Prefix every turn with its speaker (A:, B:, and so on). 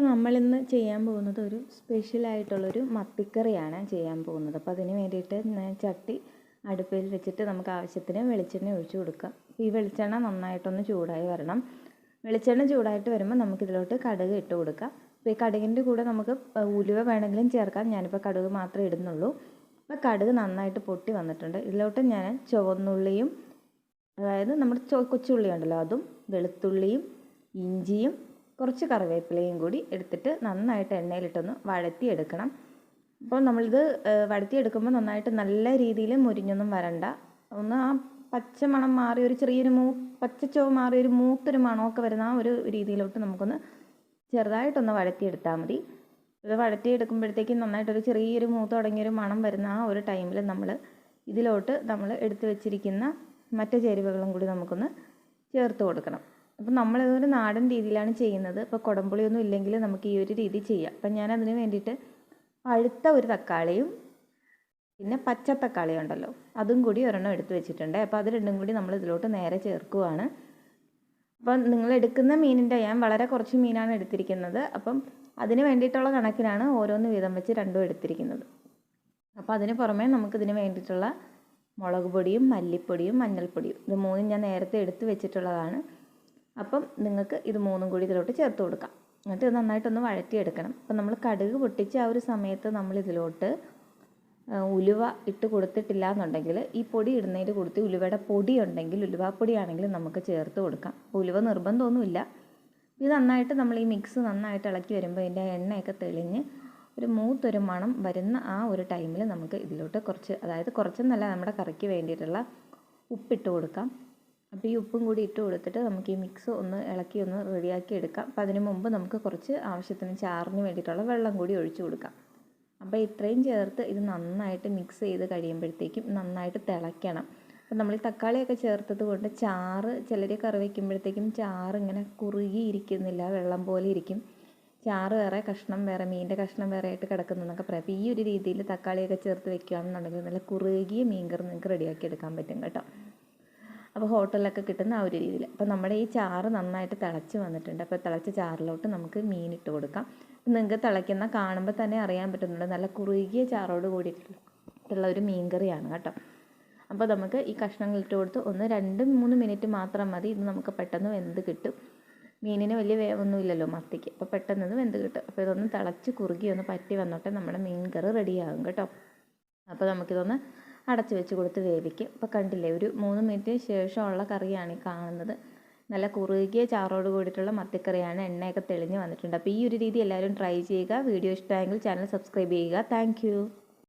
A: അപ്പോൾ നമ്മളിന്ന് ചെയ്യാൻ പോകുന്നത് ഒരു സ്പെഷ്യലായിട്ടുള്ളൊരു മത്തിക്കറിയാണ് ചെയ്യാൻ പോകുന്നത്. അപ്പോൾ അതിന് വേണ്ടിയിട്ട് ചട്ടി അടുപ്പിൽ വെച്ചിട്ട് നമുക്ക് ആവശ്യത്തിന് വെളിച്ചെണ്ണ ഒഴിച്ചു കൊടുക്കാം. ഈ വെളിച്ചെണ്ണ നന്നായിട്ടൊന്ന് ചൂടായി വരണം. വെളിച്ചെണ്ണ ചൂടായിട്ട് വരുമ്പോൾ നമുക്കിതിലോട്ട് കടുക് ഇട്ട് കൊടുക്കാം. അപ്പോൾ ഈ കടുകിന്റെ കൂടെ നമുക്ക് ഉലുവ വേണമെങ്കിലും ചേർക്കാം. ഞാനിപ്പോൾ കടുക് മാത്രമേ ഇടുന്നുള്ളൂ. അപ്പോൾ കടുക് നന്നായിട്ട് പൊട്ടി വന്നിട്ടുണ്ട്. ഇതിലോട്ട് ഞാൻ ചുവന്നുള്ളിയും അതായത് നമ്മുടെ കൊച്ചുള്ളി ഉണ്ടല്ലോ അതും വെളുത്തുള്ളിയും ഇഞ്ചിയും കുറച്ച് കറിവേപ്പിലയും കൂടി എടുത്തിട്ട് നന്നായിട്ട് എണ്ണയിലിട്ടൊന്ന് വഴറ്റിയെടുക്കണം. അപ്പോൾ നമ്മളിത് വഴറ്റിയെടുക്കുമ്പോൾ നന്നായിട്ട് നല്ല രീതിയിൽ മുരിഞ്ഞൊന്നും വരണ്ട. ഒന്ന് ആ പച്ച മണം മാറി ഒരു ചെറിയൊരു മൂ പച്ചച്ചോ മാറി ഒരു മൂത്തൊരു മണമൊക്കെ വരുന്ന ആ ഒരു രീതിയിലോട്ട് നമുക്കൊന്ന് ചെറുതായിട്ടൊന്ന് വഴറ്റിയെടുത്താൽ മതി. ഇത് വഴറ്റിയെടുക്കുമ്പോഴത്തേക്കും നന്നായിട്ടൊരു ചെറിയൊരു മൂത്ത് തുടങ്ങിയൊരു മണം വരുന്ന ആ ഒരു ടൈമിൽ നമ്മൾ ഇതിലോട്ട് നമ്മൾ എടുത്തു വെച്ചിരിക്കുന്ന മറ്റ് ചേരുവകളും കൂടി നമുക്കൊന്ന് ചേർത്ത് കൊടുക്കണം. അപ്പം നമ്മളിതൊരു നാടൻ രീതിയിലാണ് ചെയ്യുന്നത്. ഇപ്പോൾ കുടംപുളിയൊന്നും ഇല്ലെങ്കിൽ നമുക്ക് ഈ ഒരു രീതി ചെയ്യാം. അപ്പം ഞാൻ അതിന് വേണ്ടിയിട്ട് പഴുത്ത ഒരു തക്കാളിയും പിന്നെ പച്ച തക്കാളി ഉണ്ടല്ലോ അതും കൂടി ഒരെണ്ണം എടുത്ത് വെച്ചിട്ടുണ്ട്. അപ്പോൾ അത് രണ്ടും കൂടി നമ്മൾ ഇതിലോട്ട് നേരെ ചേർക്കുവാണ്. അപ്പം നിങ്ങൾ എടുക്കുന്ന മീനിന്റെ ഞാൻ വളരെ കുറച്ച് മീനാണ് എടുത്തിരിക്കുന്നത്. അപ്പം അതിന് വേണ്ടിയിട്ടുള്ള കണക്കിനാണ് ഓരോന്ന് വീതം വെച്ച് രണ്ടും എടുത്തിരിക്കുന്നത്. അപ്പോൾ അതിന് പുറമേ നമുക്കിതിന് വേണ്ടിയിട്ടുള്ള മുളക് പൊടിയും മല്ലിപ്പൊടിയും മഞ്ഞൾപ്പൊടിയും ഇത് മൂന്നും ഞാൻ നേരത്തെ എടുത്ത് വെച്ചിട്ടുള്ളതാണ്. അപ്പം നിങ്ങൾക്ക് ഇത് മൂന്നും കൂടി ഇതിലോട്ട് ചേർത്ത് കൊടുക്കാം. എന്നിട്ട് ഇത് നന്നായിട്ടൊന്ന് വഴറ്റിയെടുക്കണം. അപ്പം നമ്മൾ കടുക് പൊട്ടിച്ച് ആ ഒരു സമയത്ത് നമ്മൾ ഇതിലോട്ട് ഉലുവ ഇട്ട് കൊടുത്തിട്ടില്ല എന്നുണ്ടെങ്കിൽ ഈ പൊടി ഇടുന്നതിന്റെ കൊടുത്ത് ഉലുവയുടെ പൊടി ഉണ്ടെങ്കിൽ ഉലുവാപ്പൊടി ആണെങ്കിൽ നമുക്ക് ചേർത്ത് കൊടുക്കാം. ഉലുവ നിർബന്ധമൊന്നുമില്ല. ഇത് നന്നായിട്ട് നമ്മൾ ഈ മിക്സ് നന്നായിട്ട് ഇളക്കി വരുമ്പോൾ ഇതിന്റെ എണ്ണയൊക്കെ തെളിഞ്ഞ് ഒരു മൂത്തൊരു മണം വരുന്ന ആ ഒരു ടൈമിൽ നമുക്ക് ഇതിലോട്ട് കുറച്ച് അതായത് കുറച്ചെന്നല്ല നമ്മുടെ കറിക്ക് വേണ്ടിയിട്ടുള്ള ഉപ്പിട്ട് കൊടുക്കാം. അപ്പോൾ ഈ ഉപ്പും കൂടി ഇട്ട് കൊടുത്തിട്ട് നമുക്ക് ഈ മിക്സ് ഒന്ന് ഇളക്കി ഒന്ന് റെഡിയാക്കി എടുക്കാം. അപ്പോൾ അതിന് മുമ്പ് നമുക്ക് കുറച്ച് ആവശ്യത്തിന് ചാറിന് വേണ്ടിയിട്ടുള്ള വെള്ളം കൂടി ഒഴിച്ചു കൊടുക്കാം. അപ്പോൾ ഇത്രയും ചേർത്ത് ഇത് നന്നായിട്ട് മിക്സ് ചെയ്ത് കഴിയുമ്പോഴത്തേക്കും നന്നായിട്ട് തിളയ്ക്കണം. അപ്പോൾ നമ്മൾ തക്കാളിയൊക്കെ ചേർത്തത് കൊണ്ട് ചാറ് ചിലർ കറി വയ്ക്കുമ്പോഴത്തേക്കും ചാറ് ഇങ്ങനെ കുറുകി ഇരിക്കുന്നില്ല വെള്ളം പോലെ ഇരിക്കും. ചാറ് വേറെ കഷ്ണം വേറെ മീനിന്റെ കഷ്ണം വേറെ ആയിട്ട് കിടക്കുന്നതെന്നൊക്കെ പറയാം. അപ്പോൾ ഈ ഒരു രീതിയിൽ തക്കാളിയൊക്കെ ചേർത്ത് വെക്കുകയാണെന്നുണ്ടെങ്കിൽ നല്ല കുറുകിയ മീൻ കറി നിങ്ങൾക്ക് റെഡിയാക്കി എടുക്കാൻ പറ്റും കേട്ടോ. അപ്പോൾ ഹോട്ടലിലൊക്കെ കിട്ടുന്ന ആ ഒരു രീതിയിൽ. അപ്പോൾ നമ്മുടെ ഈ ചാറ് നന്നായിട്ട് തിളച്ച് വന്നിട്ടുണ്ട്. അപ്പോൾ തിളച്ച ചാറിലോട്ട് നമുക്ക് മീൻ ഇട്ട് കൊടുക്കാം. നിങ്ങൾക്ക് തിളയ്ക്കുന്ന കാണുമ്പോൾ തന്നെ അറിയാൻ പറ്റുന്നുണ്ട്. നല്ല കുറുകിയ ചാറോട് കൂടിയിട്ടുള്ള ഒരു മീൻ കറിയാണ് കേട്ടോ. അപ്പോൾ നമുക്ക് ഈ കഷ്ണങ്ങൾ ഇട്ട് കൊടുത്ത് ഒന്ന് രണ്ട് മൂന്ന് മിനിറ്റ് മാത്രം മതി. ഇത് നമുക്ക് പെട്ടെന്ന് വെന്ത് കിട്ടും. മീനിന് വലിയ വേവൊന്നുമില്ലല്ലോ മത്തിക്ക്. അപ്പോൾ പെട്ടെന്ന് ഇത് വെന്ത് കിട്ടും. അപ്പോൾ ഇതൊന്ന് തിളച്ച് കുറുകി ഒന്ന് പറ്റി വന്നോട്ടെ. നമ്മുടെ മീൻ കറി റെഡിയാകും കേട്ടോ. അപ്പോൾ നമുക്കിതൊന്ന് അടച്ച് വെച്ച് കൊടുത്ത് വേവിക്കും. അപ്പോൾ കണ്ടില്ലേ ഒരു മൂന്ന് മിനിറ്റിന് ശേഷമുള്ള കറിയാണ് ഈ കാണുന്നത്. നല്ല കുറുകിയ ചാറോട് കൂടിയിട്ടുള്ള മത്തിക്കറിയാണ്. എണ്ണയൊക്കെ തെളിഞ്ഞ് വന്നിട്ടുണ്ട്. അപ്പോൾ ഈ ഒരു രീതി എല്ലാവരും ട്രൈ ചെയ്യുക. വീഡിയോ ഇഷ്ടമായെങ്കിൽ ചാനൽ സബ്സ്ക്രൈബ് ചെയ്യുക. താങ്ക്